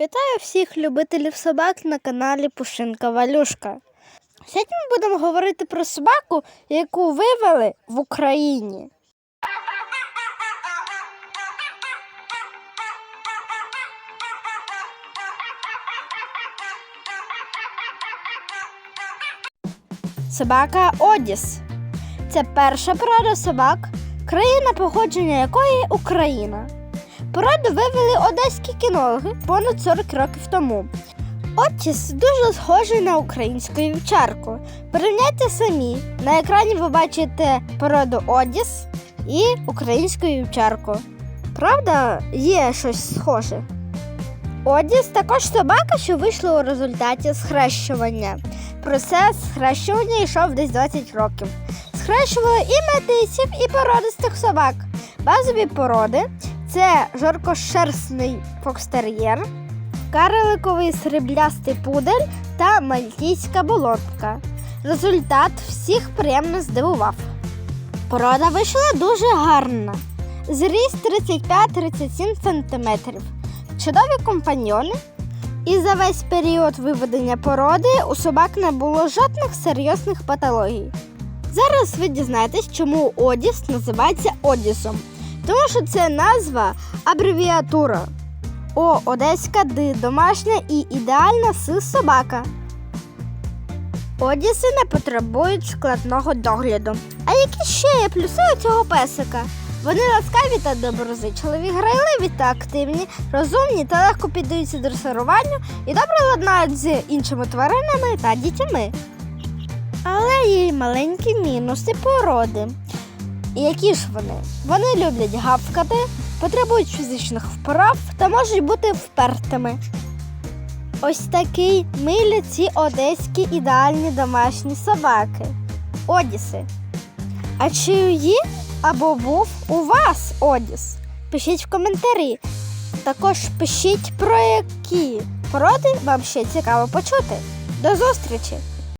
Вітаю всіх любителів собак на каналі Пушинка Валюшка. Сьогодні ми будемо говорити про собаку, яку вивели в Україні. Собака Одіс. Це перша порода собак, країна походження якої Україна. Породу вивели одеські кінологи понад 40 років тому. Отіс дуже схожий на українську вівчарку. Порівняйте самі. На екрані ви бачите породу Одіс і українську вівчарку. Правда, є щось схоже. Одіс також собака, що вийшла у результаті схрещування. Процес схрещування йшов десь 20 років. Схрещували і метисів, і породистих собак. Базові породи це жоркошерстний фокстер'єр, кареликовий сріблястий пудель та мальтійська болотка. Результат всіх приємно здивував. Порода вийшла дуже гарна. Зріст 35-37 см. Чудові компаньйони. І за весь період виведення породи у собак не було жодних серйозних патологій. Зараз ви дізнаєтесь, чому Одіс називається Одісом. Тому що це назва абревіатура. О, одеська Д, домашня і ідеальна С собака. Одіси не потребують складного догляду. А які ще є плюси у цього песика? Вони ласкаві та доброзичливі, грайливі та активні, розумні та легко піддаються дресируванню і добре ладнають з іншими тваринами та дітьми. Але є й маленькі мінуси породи. Які ж вони? Вони люблять гавкати, потребують фізичних вправ та можуть бути впертими. Ось такий милі ці одеські ідеальні домашні собаки. Одіси. А чи є або був у вас Одіс? Пишіть в коментарі. Також пишіть про які породи вам ще цікаво почути. До зустрічі!